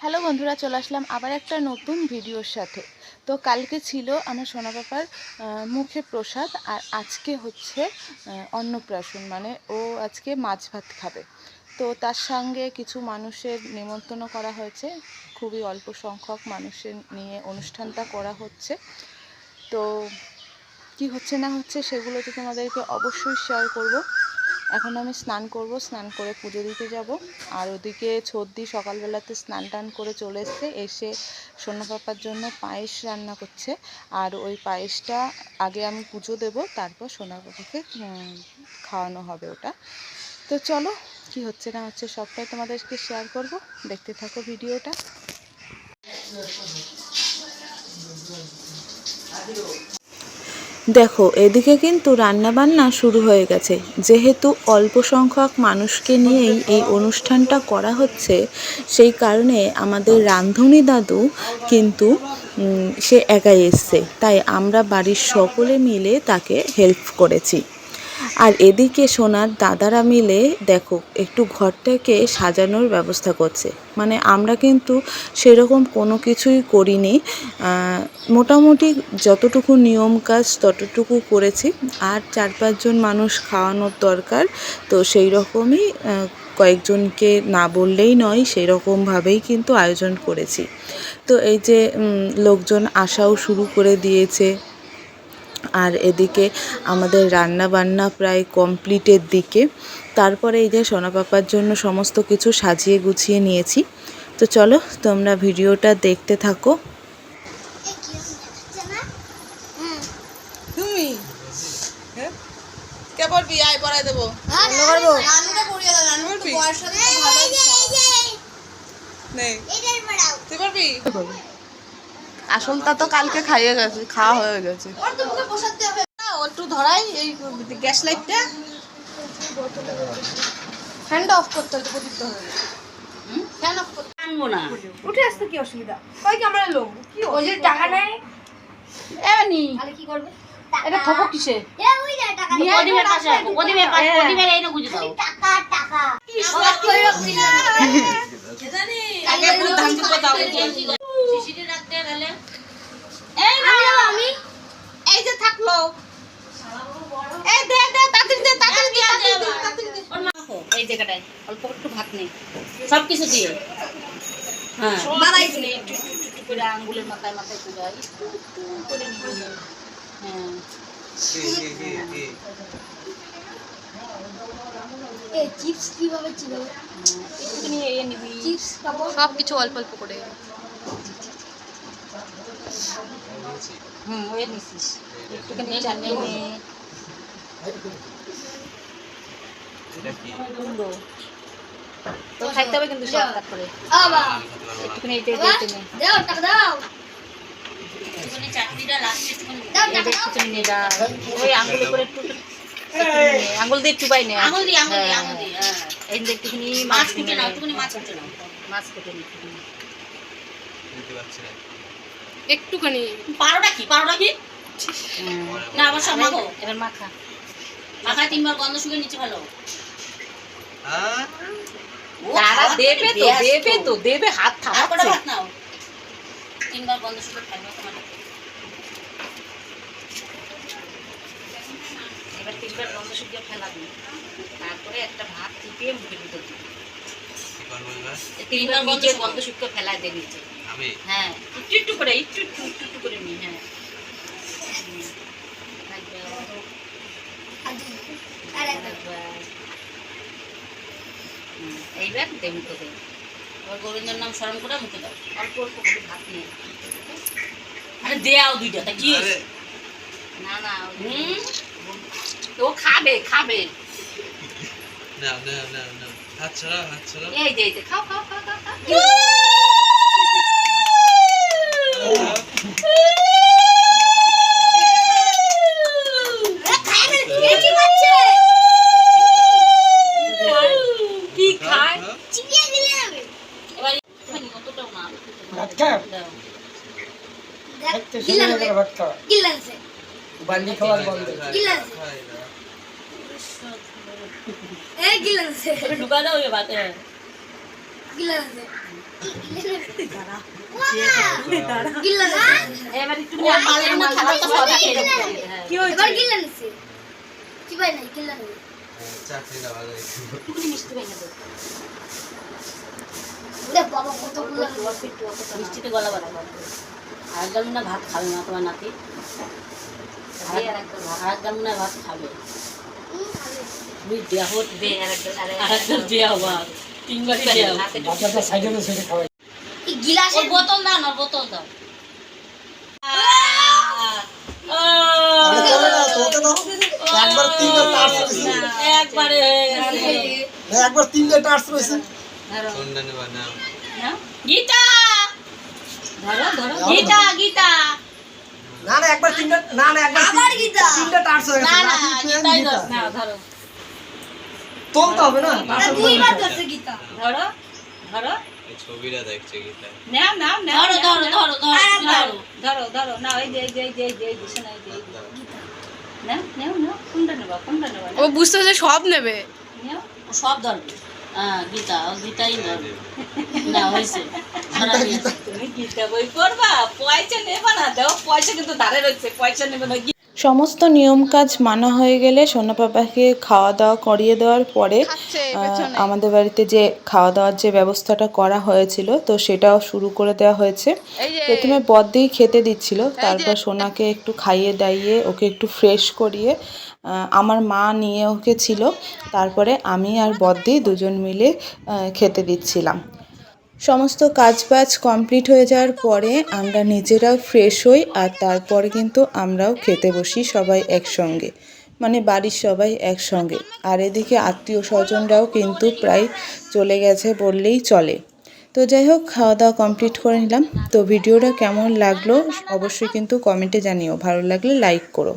Hello বন্ধুরা, চলে আসলাম আবার একটা নতুন ভিডিওর সাথে। তো কালকে ছিল আমার সোনা পাপার মুখে প্রসাদ আর আজকে হচ্ছে অন্নপ্রাশন। মানে ও আজকে মাছ ভাত খাবে। তো তার সঙ্গে কিছু মানুষের নিমন্ত্রণ করা হয়েছে। খুবই অল্প সংখ্যক মানুষের নিয়ে অনুষ্ঠানটা করা হচ্ছে। তো কি হচ্ছে না হচ্ছে সেগুলো তো তোমাদেরকে অবশ্যই শেয়ার করব। এখন আমি স্নান করব, স্নান করে পুজো দিতে যাব। আর ওদিকে ছর্দি সকালবেলাতে স্নান টান করে চলে এসছে, এসে সোনা পাপার জন্য পায়েস রান্না করছে। আর ওই পায়েসটা আগে আমি পুজো দেব, তারপর সোনা পাপাকে খাওয়ানো হবে ওটা। তো চলো, কি হচ্ছে না হচ্ছে সবটাই তোমাদেরকে শেয়ার করব। দেখতে থাকো ভিডিওটা। দেখো, এদিকে কিন্তু রান্নাবান্না শুরু হয়ে গেছে। যেহেতু অল্প সংখ্যক মানুষকে নিয়েই এই অনুষ্ঠানটা করা হচ্ছে, সেই কারণে আমাদের রাঁধুনি দাদু কিন্তু সে একাই এসছে। তাই আমরা বাড়ির সকলে মিলে তাকে হেল্প করেছি। আর এদিকে সোনার দাদারা মিলে, দেখো, একটু ঘরটাকে সাজানোর ব্যবস্থা করছে। মানে আমরা কিন্তু সেরকম কোনো কিছুই করিনি। মোটামুটি যতটুকু নিয়ম কাজ ততটুকু করেছি। আর চার পাঁচজন মানুষ খাওয়ানোর দরকার, তো সেই রকমই কয়েকজনকে না বললেই নয়, সেই রকমভাবেই কিন্তু আয়োজন করেছি। তো এই যে লোকজন আসাও শুরু করে দিয়েছে। আর এদিকে আমাদের রান্না বান্না প্রায় কমপ্লিটের দিকে। তারপরে এই যে সোনা পাপার জন্য সমস্ত কিছু সাজিয়ে গুছিয়ে নিয়েছি। তো চলো তোমরা ভিডিওটা দেখতে থাকো। তুমি? হ্যাঁ? কে পড়বি আয় পড়াই দেবো। নেই। তুই পড়বি? আসলটা তো কালকে খাইয়ে গেছে খাওয়া হয়ে গেছে। ও একটু ধরাই এই গ্যাস লাইটটা। ফ্যানটা অফ করতে হবে প্রদীপ্ত হবে ফ্যান অফ করতে আনব না। উঠে আসতে কি অসুবিধা? কই কি আমরা লোক কি ওই যে টাকা নেয়। এমনি এটা খবর কিসে? পাশে এই গুজে দাও। আগে ধান দাও শিশিরে রাখতে গেলে এই যে থাকল। এই দে দে তাড়াতাড়ি দে তাড়াতাড়ি দে তাড়াতাড়ি দে, তাড়াতাড়ি দে। ওর মাখো এই জায়গাটায় অল্প একটু ভাত নেই। সব কিছু দিয়ে। হ্যাঁ দাঁড়াই একটু একটু একটু একটু করে আঙ্গুলের মাথায় মাথায় করে একটু একটু করে নিবি হ্যাঁ। চিপস কীভাবে চিবাবো? একটুখানি এ নিবি। চিপস খাব। সব কিছু অল্প অল্প করে। হুম ওয়ে নিছিস। একটুখানি চাটনি নে। তো খাইতে হবে কিন্তু শর্টকাট করে একটুখানি এটা এটা নে দাও টাকা দাও। একটুখানি চাটনিটা লাস্টে একটুখানি দাও টাকা দাও। একটুখানি নে দাও ওই আঙ্গুলে করে একটু। আঙ্গুল দিয়ে চুবাই নে। আঙুল দিয়ে, আঙুল দিয়ে, হ্যাঁ। দিয়ে, হ্যাঁ। এই যে একটুখানি মাছ কেটে নাও, নাও একটুখানি মাছ কেটে নাও। মাছ কেটে নে একটুখানি। পারোটা কি? পারোটা কি? না আবার সব মাখো। এবার মাখা। মাখায় তিনবার গন্ধ শুকে নিচে ভালো ও তারা দেবে তো দেবে তো দেবে হাত থামাচ্ছে। ভাত নাও? তিনবার গন্ধ শুকে খাইবে তোমার। এবার তিনবার গন্ধ শুকিয়ে ফেলাবি তারপরে একটা ভাত চিপিয়ে মুখের ভিতর দিবি তিনবার। গন্ধ শুকিয়ে ফেলায় দে নিচে। আমি হ্যাঁ একটু একটু করে একটু একটু একটু একটু করে নি হ্যাঁ। এইবার দে মুখে দে। এবার গোবিন্দের নাম স্মরণ করে মুখে দাও। অল্প অল্প করে ভাত নিয়ে আরে দেয়াও দুইটা তা কি? না না হুম? ও খাবে খাবে। না না না না হাত ছাড়া হাত ছাড়া এই যে খাও খাও খাও খাও খাও কি পাচ্ছে কি খায় চিবিয়ে দিলে হবে এবার একটুখানি অতটাও না ভাত খাও? দাও। দেখ একটা গিলান সময় করে ভাত খাওয়া গিলানছে বান্ডি খাওয়ার বন্ধ গিলানছে খাই না। এই গিলান আছে ওটা ঢুকা দাও এবার হ্যাঁ। গিলান আছে গিলান আছে একটু মালের না খাবারটা সবাই খেয়ে নেবে। হ্যাঁ। এবার গিলান আছে কি ভাই না গিলান আছে চাকরিটা ভালো মিষ্টিতে গলা মনে ভাত খাবে না তোমার নাতি। একদম ভাত। খাবে। হুম, তুমি দেহ দে আর একদম আর আর একজন দেহ ভাত তিনবারই দেহ হাতে এই গিলাস ওর বোতল দাও না বোতল দাও। একবার তিনটা টাচ রয়েছে একবারে একবার তিনটা টাচ রয়েছে ধরো। কোনটা নেবা না। না? গীতা! ধরো ধরো। গীতা গীতা। না না একবার তিনটা না না একবার আবার গীতা। তিনটা টাচ হয়ে গেছে। না নাতি, গীতাই গীতা। না ধরো। তুলতে হবে না? না দুইবার ধরছে গীতা। ধরো ধরো। ছবিটা দেখছে গীতা। নাও নাও নাও ধরো ধরো ধরো ধরো ধরো ধরো। ধরো না ওই যে এই যে এই যে এই যে এই যে শোনা এই যে এই নাও নাও নাও কোনটা নেবা কোনটা নেবা ও বুঝতে সব নেবে। নাও। সব ধরবে। গীতা ও গীতাই না। হয়েছে তুমি গীতা বই পড়বা? পয়সা নেবা না দাও পয়সা কিন্তু ধারে রয়েছে পয়সা নেবে না সমস্ত নিয়ম কাজ মানা হয়ে গেলে সোনা পাপাকে খাওয়া দাওয়া করিয়ে দেওয়ার পরে আমাদের বাড়িতে যে খাওয়া দাওয়ার যে ব্যবস্থাটা করা হয়েছিল তো সেটাও শুরু করে দেওয়া হয়েছে। প্রথমে বদ্দি খেতে দিচ্ছিল তারপর সোনাকে একটু খাইয়ে দাইয়ে ওকে একটু ফ্রেশ করিয়ে আমার মা নিয়ে ওকে ছিল। তারপরে আমি আর বদ্দি দুজন মিলে খেতে দিচ্ছিলাম। সমস্ত কাজবাজ কমপ্লিট হয়ে যাওয়ার পরে আমরা নিজেরাও ফ্রেশ হই আর তারপরে কিন্তু আমরাও খেতে বসি সবাই একসঙ্গে। মানে বাড়ির সবাই একসঙ্গে। আর এদিকে আত্মীয় স্বজনরাও কিন্তু প্রায় চলে গেছে বললেই চলে। তো যাই হোক, খাওয়া দাওয়া কমপ্লিট করে নিলাম। তো ভিডিওটা কেমন লাগল অবশ্যই কিন্তু কমেন্টে জানিও। ভালো লাগলে লাইক করো।